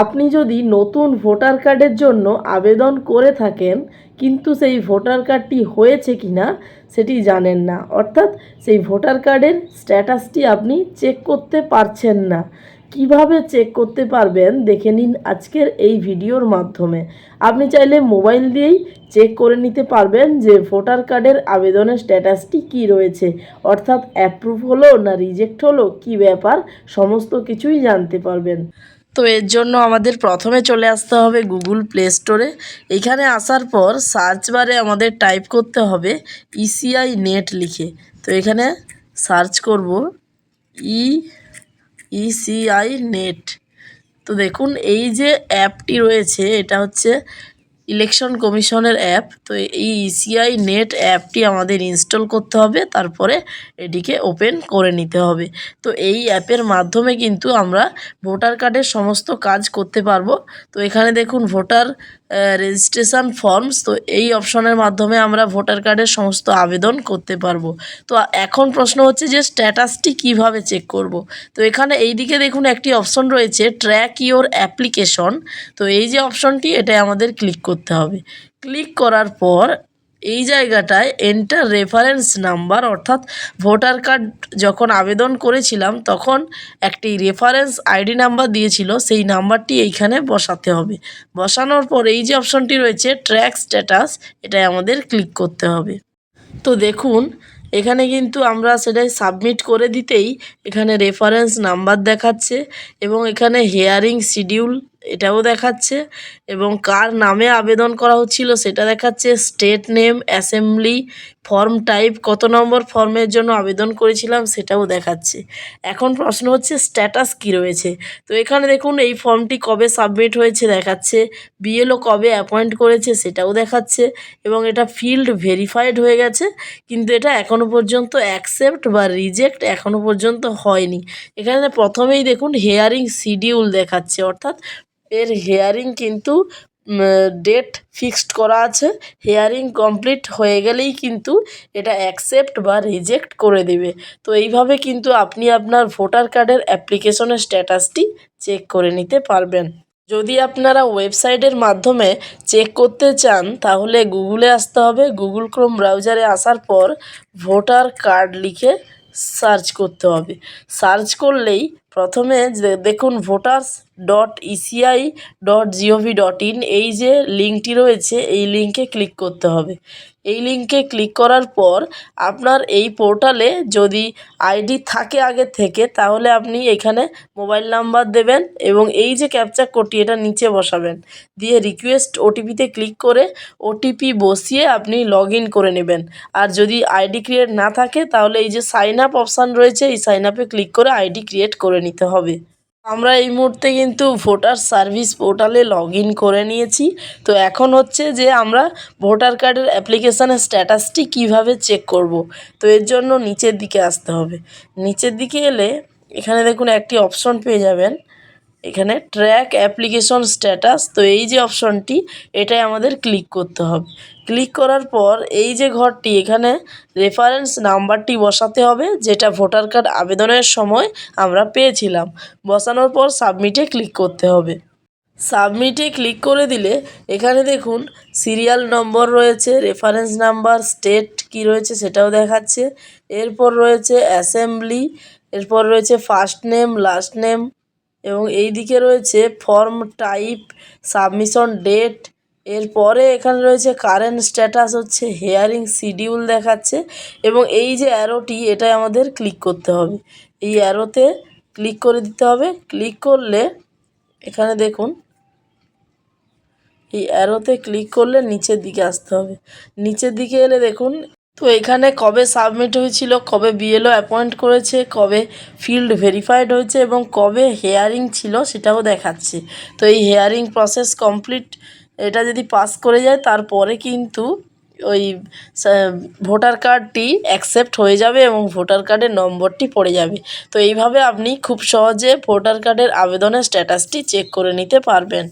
আপনি যদি নতুন ভোটার কার্ডের জন্য আবেদন করে থাকেন, কিন্তু সেই ভোটার কার্ডটি হয়েছে কি না সেটি জানেন না। অর্থাৎ সেই ভোটার কার্ডের স্ট্যাটাসটি আপনি চেক করতে পারছেন না। কীভাবে চেক করতে পারবেন দেখে নিন আজকের এই ভিডিওর মাধ্যমে। আপনি চাইলে মোবাইল দিয়েই চেক করে নিতে পারবেন যে ভোটার কার্ডের আবেদনের স্ট্যাটাসটি কি রয়েছে। অর্থাৎ অ্যাপ্রুভ হলো না রিজেক্ট হলো, কি ব্যাপার, সমস্ত কিছুই জানতে পারবেন। তো এর জন্য আমাদের প্রথমে চলে আসতে হবে গুগল প্লে স্টোরে এখানে আসার পর সার্চ বারে আমাদের টাইপ করতে হবে ইসিআই নেট লিখে। তো এখানে সার্চ করব ই ইসিআই নেট তো দেখুন, এই যে অ্যাপটি রয়েছে, এটা হচ্ছে ইলেকশন কমিশনের অ্যাপ, তো এই ইসিআই নেট অ্যাপটি আমাদের ইনস্টল করতে হবে, তারপরে এটিকে ওপেন করে নিতে হবে। তো এই অ্যাপের মাধ্যমে কিন্তু আমরা ভোটার কার্ডের সমস্ত কাজ করতে পারব। তো এখানে দেখুন, ভোটার রেজিস্ট্রেশন ফর্মস তো এই অপশনের মাধ্যমে আমরা ভোটার কার্ডের সমস্ত আবেদন করতে পারব। তো এখন প্রশ্ন হচ্ছে যে স্ট্যাটাসটি কীভাবে চেক করব? তো এখানে এই দিকে দেখুন একটি অপশন রয়েছে ট্র্যাক ইওর অ্যাপ্লিকেশন তো এই যে অপশনটি এটা আমাদের ক্লিক করতে হবে। ক্লিক করার পর এই জায়গাটায় এন্টার রেফারেন্স নাম্বার অর্থাৎ ভোটার কার্ড যখন আবেদন করেছিলাম, তখন একটি রেফারেন্স আইডি নাম্বার দিয়েছিল, সেই নাম্বারটি এইখানে বসাতে হবে। বসানোর পর এই যে অপশনটি রয়েছে ট্র্যাক স্ট্যাটাস এটাই আমাদের ক্লিক করতে হবে। তো দেখুন, এখানে কিন্তু আমরা সেটাই সাবমিট করে দিতেই এখানে রেফারেন্স নাম্বার দেখাচ্ছে এবং এখানে হেয়ারিং শিডিউল এটাও দেখাচ্ছে এবং কার নামে আবেদন করা হচ্ছিল সেটা দেখাচ্ছে। State name, assembly, form type, কত নম্বর ফর্মের জন্য আবেদন করেছিলাম সেটাও দেখাচ্ছে। এখন প্রশ্ন হচ্ছে, স্ট্যাটাস কী রয়েছে? তো এখানে দেখুন, এই ফর্মটি কবে সাবমিট হয়েছে দেখাচ্ছে। বিএলও কবে অ্যাপয়েন্ট করেছে সেটাও দেখাচ্ছে এবং এটা ফিল্ড ভেরিফাইড হয়ে গেছে, কিন্তু এটা এখনও পর্যন্ত অ্যাকসেপ্ট বা রিজেক্ট এখনও পর্যন্ত হয়নি। এখানে প্রথমেই দেখুন হেয়ারিং শিডিউল দেখাচ্ছে, অর্থাৎ এর হেয়ারিং কিন্তু ডেট ফিক্সড করা আছে। হেয়ারিং কমপ্লিট হয়ে গেলেই কিন্তু এটা অ্যাকসেপ্ট বা রিজেক্ট করে দেবে। তো এইভাবে কিন্তু আপনি আপনার ভোটার কার্ডের অ্যাপ্লিকেশনের স্ট্যাটাসটি চেক করে নিতে পারবেন। যদি আপনারা ওয়েবসাইটের মাধ্যমে চেক করতে চান, তাহলে গুগলে আসতে হবে। গুগল ক্রোম ব্রাউজারে আসার পর ভোটার কার্ড লিখে সার্চ করতে হবে। সার্চ করলেই প্রথমে দেখুন voters dot ECI dot GOV dot in এই যে লিঙ্কটি রয়েছে, এই লিঙ্কে ক্লিক করতে হবে। এই লিঙ্কে ক্লিক করার পর আপনার এই পোর্টালে যদি আইডি থাকে আগে থেকে, তাহলে আপনি এখানে মোবাইল নাম্বার দেবেন এবং এই যে ক্যাপচা কোডটি এটা নিচে বসাবেন। দিয়ে রিকোয়েস্ট ওটিপিতে ক্লিক করে ওটিপি বসিয়ে আপনি লগ ইন করে নেবেন। আর যদি আইডি ক্রিয়েট না থাকে, তাহলে এই যে সাইন আপ অপশান রয়েছে, এই সাইন আপে ক্লিক করে আইডি ক্রিয়েট করে নিতে হবে। আমরা এই মুহূর্তে কিন্তু ভোটার সার্ভিস পোর্টালে লগ ইন করে নিয়েছি। তো এখন হচ্ছে যে আমরা ভোটার কার্ডের অ্যাপ্লিকেশানের স্ট্যাটাসটি কীভাবে চেক করব, তো এর জন্য নিচের দিকে আসতে হবে। নিচের দিকে এলে এখানে দেখুন একটি অপশন পেয়ে যাবেন। এখানে ট্র্যাক অ্যাপ্লিকেশন স্ট্যাটাস তো এই যে অপশনটি এটাই আমাদের ক্লিক করতে হবে। ক্লিক করার পর এই যে ঘরটি, এখানে রেফারেন্স নাম্বারটি বসাতে হবে, যেটা ভোটার কার্ড আবেদনের সময় আমরা পেয়েছিলাম। বসানোর পর সাবমিটে ক্লিক করতে হবে। সাবমিটে ক্লিক করে দিলে, এখানে দেখুন সিরিয়াল নম্বর রয়েছে রেফারেন্স নাম্বার স্টেট কি রয়েছে সেটাও দেখাচ্ছে। এরপর রয়েছে অ্যাসেম্বলি এরপর রয়েছে ফার্স্ট নেম লাস্ট নেম এবং এই দিকে রয়েছে ফর্ম টাইপ সাবমিশন ডেট এরপরে এখানে রয়েছে কারেন্ট স্ট্যাটাস হচ্ছে হেয়ারিং শিডিউল দেখাচ্ছে এবং এই যে অ্যারোটি এটাই আমাদের ক্লিক করতে হবে। এই অ্যারোতে ক্লিক করে দিতে হবে। ক্লিক করলে, এখানে দেখুন, এই অ্যারোতে ক্লিক করলে নিচের দিকে আসতে হবে। নিচের দিকে এলে দেখুন তো এখানে কবে সাবমিট হয়েছিল, কবে বিএলও অ্যাপয়েন্ট করেছে, কবে ফিল্ড ভেরিফাইড হয়েছে এবং কবে হেয়ারিং ছিল সেটাও দেখাচ্ছে। তো এই হেয়ারিং প্রসেস কমপ্লিট এটা যদি পাস করে যায় তারপরে কিন্তু ওই ভোটার কার্ডটি অ্যাকসেপ্ট হয়ে যাবে এবং ভোটার কার্ডের নম্বরটি পড়ে যাবে। তো এইভাবে আপনি খুব সহজে ভোটার কার্ডের আবেদনের স্ট্যাটাসটি চেক করে নিতে পারবেন।